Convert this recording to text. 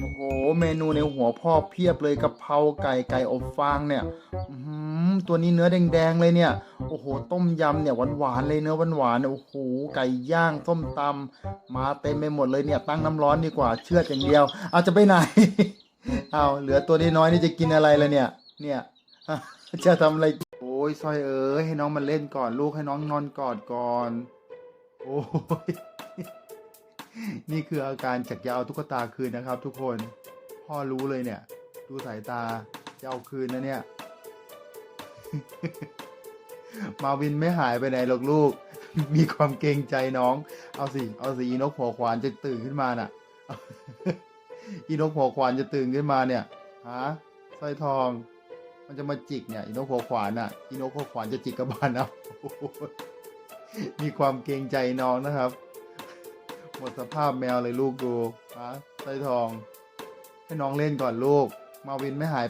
โอ้โห เมนูในหัวพ่อเพียบเลยกะเพราไก่ไก่อบฟางเนี่ยอืมตัวนี้เนื้อแดงๆเลยเนี่ย โอ้โห ต้มยำเนี่ยหวานๆเลยเนื้อหวานๆเนี่ยโอ้โห ไก่ย่างส้มตำมาเต็มไปหมดเลยเนี่ย ตั้งน้ำร้อนดีกว่าเชื่อดอย่างเดียว เอาจะไปไหน เอาเหลือตัวน้อยๆนี่จะกินอะไรละเนี่ย เนี่ยจะทำอะไร โอ้ยซอยเอ๋ยให้น้องมันเล่นก่อนลูกให้น้องนอนกอดก่อน โอ้ย นี่คืออาการจากจะเอาตุ๊กตาคืนนะครับ ทุกคนพ่อรู้เลยเนี่ย ดูสายตาจะเอาคืนนะเนี่ย มาวินไม่หายไปไหนหรอกลูก มีความเกรงใจน้อง เอาสิ เอาสิอีนกหัวขวานจะตื่นขึ้นมาน่ะ อีนกหัวขวานจะตื่นขึ้นมาเนี่ยฮะสร้อยทอง มันจะมาจิกเนี่ย อีนกหัวขวานอะ อีนกหัวขวานจะจิกกระบาลเอามีความเกรงใจน้องนะครับ หมดสภาพแมวเลยลูกดูฮะสร้อยทอง ให้น้องเล่นก่อนลูก มาวินไม่หาย